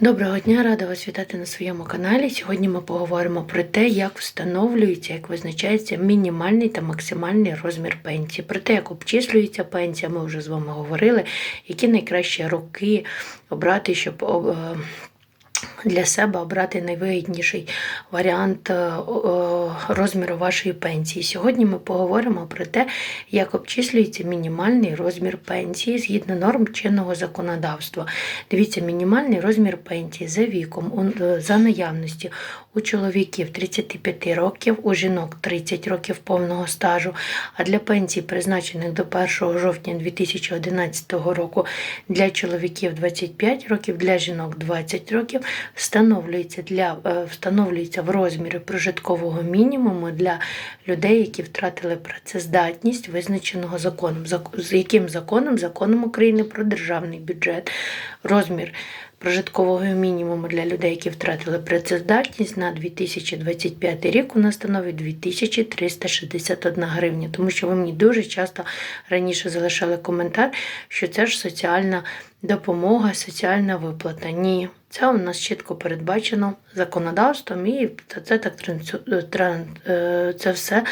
Доброго дня, рада вас вітати на своєму каналі. Сьогодні ми поговоримо про те, як встановлюється, як визначається мінімальний та максимальний розмір пенсії. Про те, як обчислюється пенсія, ми вже з вами говорили, які найкращі роки обрати, щоб е, для себе обрати найвигідніший варіант е, розміру вашої пенсії. Сьогодні ми поговоримо про те, як обчислюється мінімальний розмір пенсії згідно норм чинного законодавства. Дивіться, мінімальний розмір пенсії за віком, е, за наявності у чоловіків 35 років, у жінок 30 років повного стажу, а для пенсій, призначених до 1 жовтня 2011 року, для чоловіків 25 років, для жінок 20 років, встановлюється, для, е, встановлюється в розмірі прожиткового мінімуму для людей, які втратили працездатність, визначеного законом. Зак- З яким законом? Законом України про державний бюджет. Розмір прожиткового мінімуму для людей, які втратили працездатність на 2025 рік у нас становить 2361 гривня. Тому що ви мені дуже часто раніше залишали коментар, що це ж соціальна допомога, соціальна виплата. Ні, це у нас чітко передбачено законодавством, і це, так тран- е, це все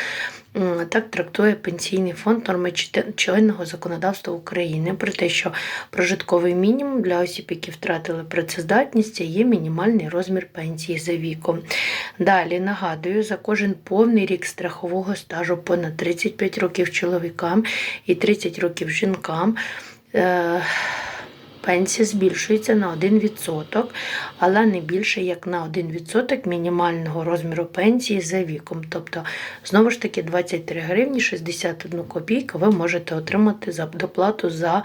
так трактує пенсійний фонд норми чинного законодавства України про те, що прожитковий мінімум для осіб, які втратили працездатність, це є мінімальний розмір пенсії за віком. Далі нагадую, за кожен повний рік страхового стажу понад 35 років чоловікам і 30 років жінкам. Пенсія збільшується на 1%, але не більше як на 1% мінімального розміру пенсії за віком. Тобто, знову ж таки, 23 гривні 61 копійку ви можете отримати за доплату за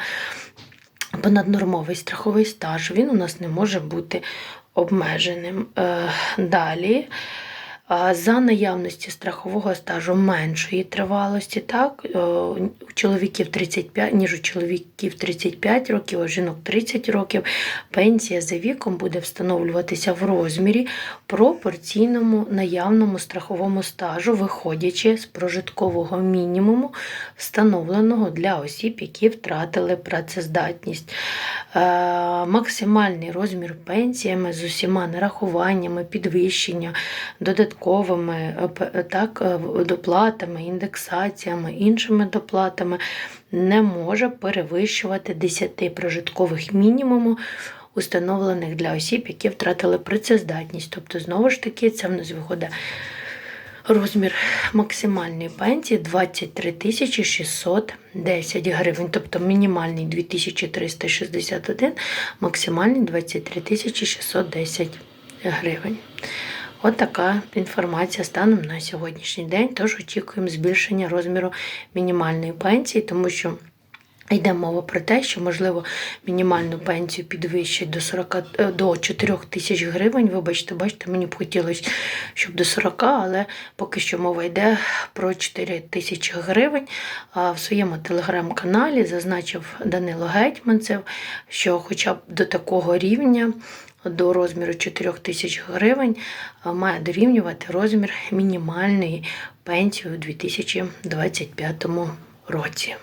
понаднормовий страховий стаж. Він у нас не може бути обмеженим. Е, Далі. За наявності страхового стажу меншої тривалості, так, е, у чоловіків 35, ніж у чоловіків 35 років, а жінок 30 років, пенсія за віком буде встановлюватися в розмірі пропорційному наявному страховому стажу, виходячи з прожиткового мінімуму, встановленого для осіб, які втратили працездатність. Е, Максимальний розмір пенсіями з усіма нарахуваннями, підвищення, додатковими е, так, е, доплатами, індексаціями, іншими доплатами не може перевищувати 10 прожиткових мінімуму, установлених для осіб, які втратили працездатність. Тобто, знову ж таки, це в нас виходить розмір максимальної пенсії 23 тисячі 610 гривень, тобто мінімальний 2361, максимальний 23 тисячі 610 гривень. От така інформація станом на сьогоднішній день. Тож очікуємо збільшення розміру мінімальної пенсії, тому що Йде мова про те, що можливо мінімальну пенсію підвищать до 40, е, до 4 тисяч гривень. Вибачте, бачите, мені б хотілося, щоб до 40, але поки що мова йде про 4 тисячі гривень. А в своєму телеграм-каналі зазначив Данило Гетьманцев, що хоча б до такого рівня. До розміру 4 тисяч гривень має дорівнювати розмір мінімальної пенсії у 2025 році.